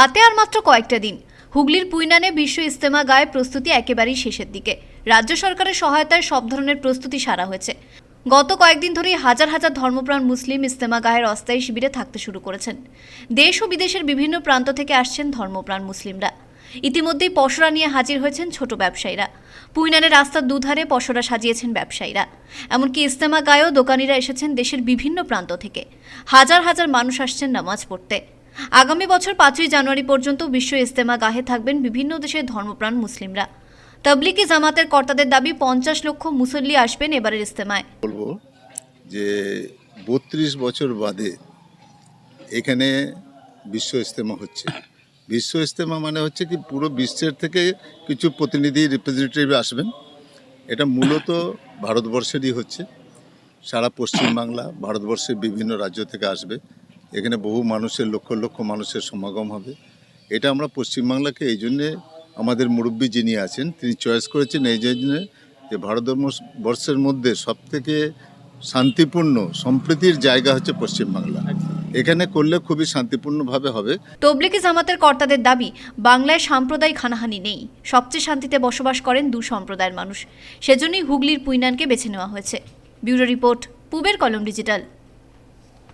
হাতে আর মাত্র কয়েকটা দিন। হুগলির পুইনানে বিশ্ব ইস্তেমা গায়ে প্রস্তুতি একেবারেই শেষের দিকে। রাজ্য সরকারের সহায়তায় সব ধরনের প্রস্তুতি সারা হয়েছে। গত কয়েকদিন ধরেই হাজার হাজার ধর্মপ্রাণ মুসলিম ইস্তেমা গায়ের অস্থায়ী শিবিরে থাকতে শুরু করেছেন। দেশ ও বিদেশের বিভিন্ন প্রান্ত থেকে আসছেন ধর্মপ্রাণ মুসলিমরা। ইতিমধ্যেই পসরা নিয়ে হাজির হয়েছেন ছোট ব্যবসায়ীরা। পুইনানের রাস্তার দুধারে পসরা সাজিয়েছেন ব্যবসায়ীরা। এমনকি ইস্তেমা গায়েও দোকানিরা এসেছেন দেশের বিভিন্ন প্রান্ত থেকে। হাজার হাজার মানুষ আসছেন নামাজ পড়তে। আগামী বছর পাঁচই জানুয়ারি পর্যন্ত বিশ্ব ইস্তেমা গাহে থাকবেন বিভিন্ন দেশের ধর্মপ্রাণ মুসলিমরা। তবলিকি জামাতের কর্তাদের দাবি, পঞ্চাশ লক্ষ মুসল্লি আসবেন এবারের ইস্তেমায় বলব যে বত্রিশ বছর বাদে এখানে বিশ্ব ইস্তেমা হচ্ছে। বিশ্ব ইস্তেমা মানে হচ্ছে কি পুরো বিশ্বের থেকে কিছু প্রতিনিধি রিপ্রেজেন্টেটিভ আসবেন। এটা মূলত ভারতবর্ষেরই হচ্ছে। সারা পশ্চিমবাংলা ভারতবর্ষের বিভিন্ন রাজ্য থেকে আসবে। এখানে বহু মানুষের, লক্ষ লক্ষ মানুষের সমাগম হবে। এটা আমরা পশ্চিমবাংলাকে এই জন্যে আমাদের মুরব্বী যিনি আছেন, তিনি চয়েস করেছেন এই জন্যে যে ভারতবর্ষের মধ্যে সবথেকে শান্তিপূর্ণ, সম্প্রীতির জায়গা হচ্ছে পশ্চিমবাংলা। এখানে করলে খুবই শান্তিপূর্ণভাবে হবে। তবলিকি জামাতের কর্তাদের দাবি, বাংলায় সাম্প্রদায়িক হানাহানি নেই। সবচেয়ে শান্তিতে বসবাস করেন দু সম্প্রদায়ের মানুষ। সেজন্যই হুগলির পুইনানকে বেছে নেওয়া হয়েছে। ব্যুরো রিপোর্ট, পুবের কলম ডিজিটাল।